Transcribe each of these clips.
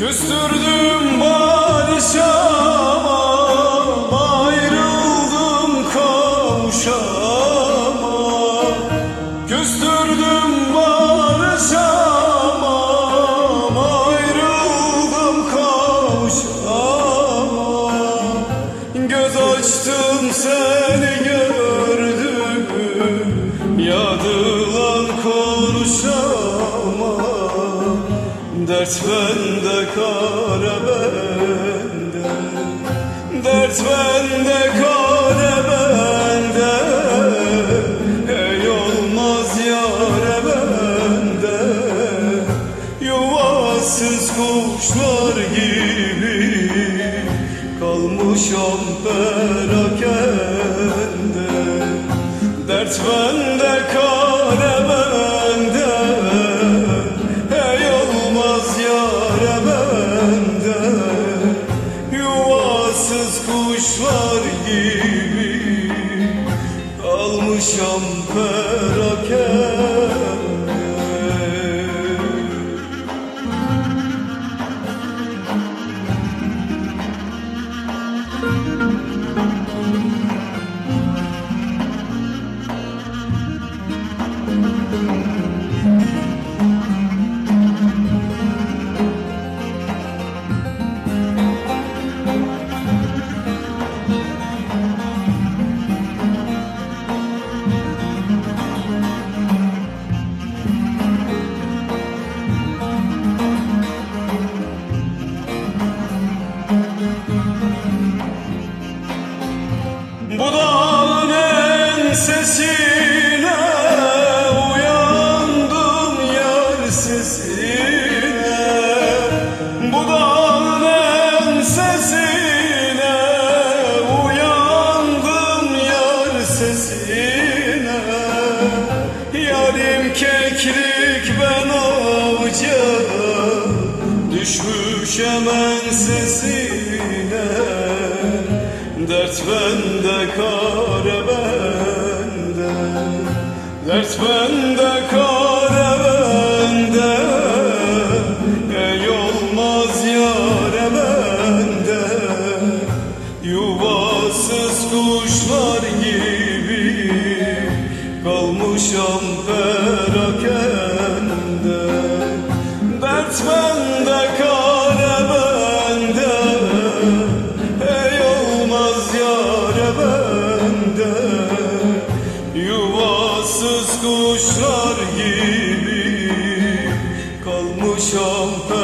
Küstürdüm barışamam Ayrıldım kavuşamam Küstürdüm barışamam Ayrıldım kavuşamam Göz açtım seni gördüm Yadılan konuşamam Dert bende kara bende. Dert bende kara bende. Ey olmaz yare bende. Yuvasız kuşlar gibi Kalmışam perakende Dert bende kare bende Kalmışam perakende Bu dağın ensesine uyandım yar sesine. Bu dağın ensesine uyandım yar sesine. Yarim keklik ben avcı Düşmüşem ensesine Dert bende kare bende. Dert bende kare bende. Ey olmaz yare bende. Yuvasız kuşlar gibi Kalmışam perakende. Dert bende kuşlar gibi Kalmışam perakende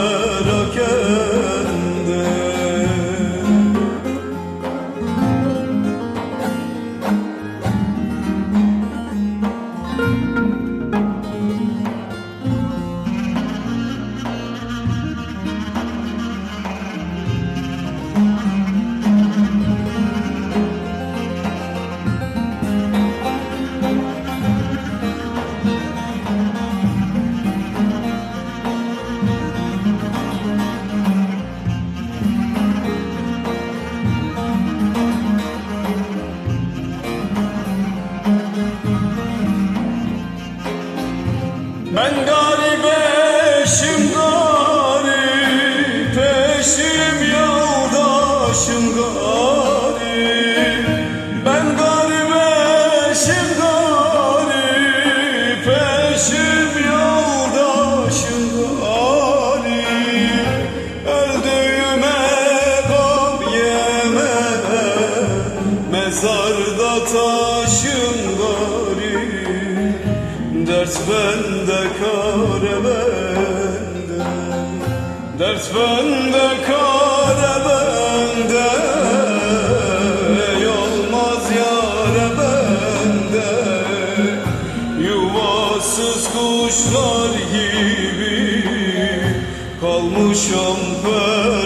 yoldaşım garip Ben garip eşim garip Eşim yoldaşım garip. Öldüğüme gam yeme Mezarda taşım garip. Dert bende kare bende. Dert bende kare kuşlar gibi Kalmışam ben